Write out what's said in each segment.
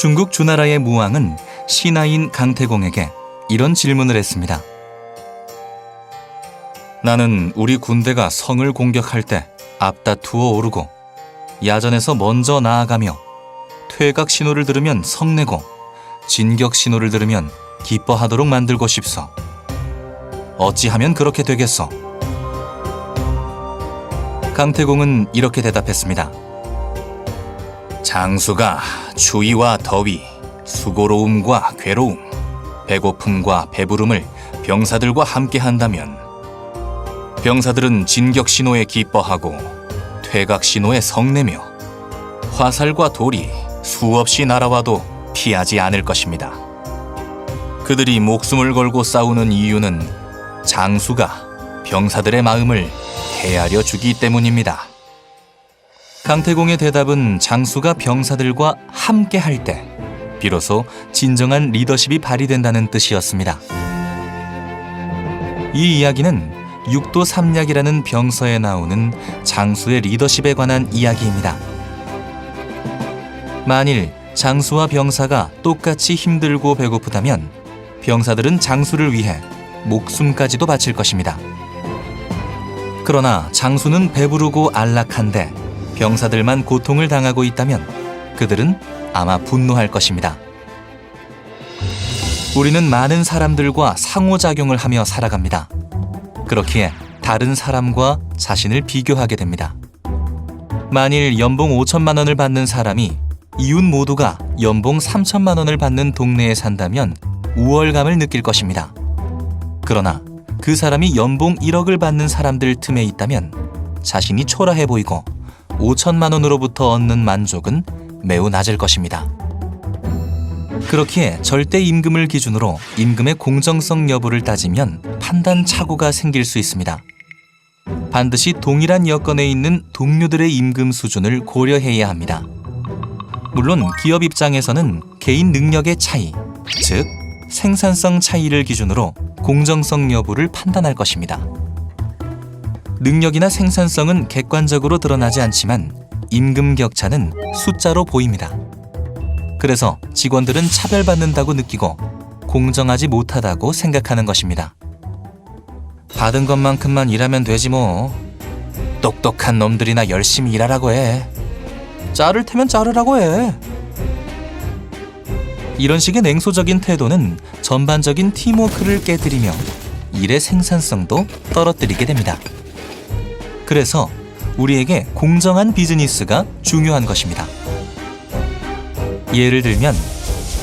중국 주나라의 무왕은 신하인 강태공에게 이런 질문을 했습니다. 나는 우리 군대가 성을 공격할 때 앞다투어 오르고 야전에서 먼저 나아가며 퇴각 신호를 들으면 성내고 진격 신호를 들으면 기뻐하도록 만들고 싶소. 어찌하면 그렇게 되겠소? 강태공은 이렇게 대답했습니다. 장수가 추위와 더위, 수고로움과 괴로움, 배고픔과 배부름을 병사들과 함께 한다면 병사들은 진격 신호에 기뻐하고 퇴각 신호에 성내며 화살과 돌이 수없이 날아와도 피하지 않을 것입니다. 그들이 목숨을 걸고 싸우는 이유는 장수가 병사들의 마음을 헤아려 주기 때문입니다. 강태공의 대답은 장수가 병사들과 함께 할 때 비로소 진정한 리더십이 발휘된다는 뜻이었습니다. 이 이야기는 육도 삼약이라는 병서에 나오는 장수의 리더십에 관한 이야기입니다. 만일 장수와 병사가 똑같이 힘들고 배고프다면 병사들은 장수를 위해 목숨까지도 바칠 것입니다. 그러나 장수는 배부르고 안락한데 병사들만 고통을 당하고 있다면 그들은 아마 분노할 것입니다. 우리는 많은 사람들과 상호작용을 하며 살아갑니다. 그렇기에 다른 사람과 자신을 비교하게 됩니다. 만일 연봉 5천만 원을 받는 사람이 이웃 모두가 연봉 3천만 원을 받는 동네에 산다면 우월감을 느낄 것입니다. 그러나 그 사람이 연봉 1억을 받는 사람들 틈에 있다면 자신이 초라해 보이고 5천만 원으로부터 얻는 만족은 매우 낮을 것입니다. 그렇기에 절대 임금을 기준으로 임금의 공정성 여부를 따지면 판단 착오가 생길 수 있습니다. 반드시 동일한 여건에 있는 동료들의 임금 수준을 고려해야 합니다. 물론 기업 입장에서는 개인 능력의 차이, 즉 생산성 차이를 기준으로 공정성 여부를 판단할 것입니다. 능력이나 생산성은 객관적으로 드러나지 않지만 임금 격차는 숫자로 보입니다. 그래서 직원들은 차별받는다고 느끼고 공정하지 못하다고 생각하는 것입니다. 받은 것만큼만 일하면 되지 뭐. 똑똑한 놈들이나 열심히 일하라고 해. 자를 테면 자르라고 해. 이런 식의 냉소적인 태도는 전반적인 팀워크를 깨뜨리며 일의 생산성도 떨어뜨리게 됩니다. 그래서 우리에게 공정한 비즈니스가 중요한 것입니다. 예를 들면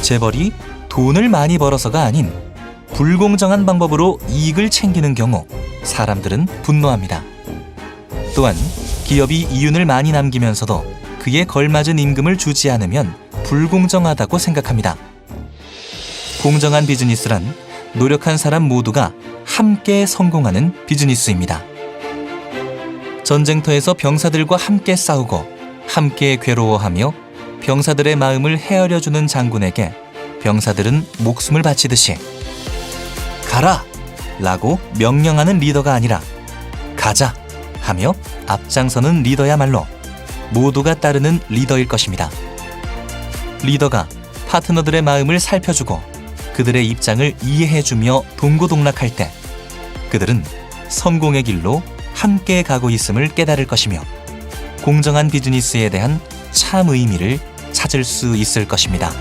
재벌이 돈을 많이 벌어서가 아닌 불공정한 방법으로 이익을 챙기는 경우 사람들은 분노합니다. 또한 기업이 이윤을 많이 남기면서도 그에 걸맞은 임금을 주지 않으면 불공정하다고 생각합니다. 공정한 비즈니스란 노력한 사람 모두가 함께 성공하는 비즈니스입니다. 전쟁터에서 병사들과 함께 싸우고 함께 괴로워하며 병사들의 마음을 헤아려 주는 장군에게 병사들은 목숨을 바치듯이 가라! 라고 명령하는 리더가 아니라 가자! 하며 앞장서는 리더야말로 모두가 따르는 리더일 것입니다. 리더가 파트너들의 마음을 살펴주고 그들의 입장을 이해해주며 동고동락할 때 그들은 성공의 길로 함께 가고 있음을 깨달을 것이며 공정한 비즈니스에 대한 참 의미를 찾을 수 있을 것입니다.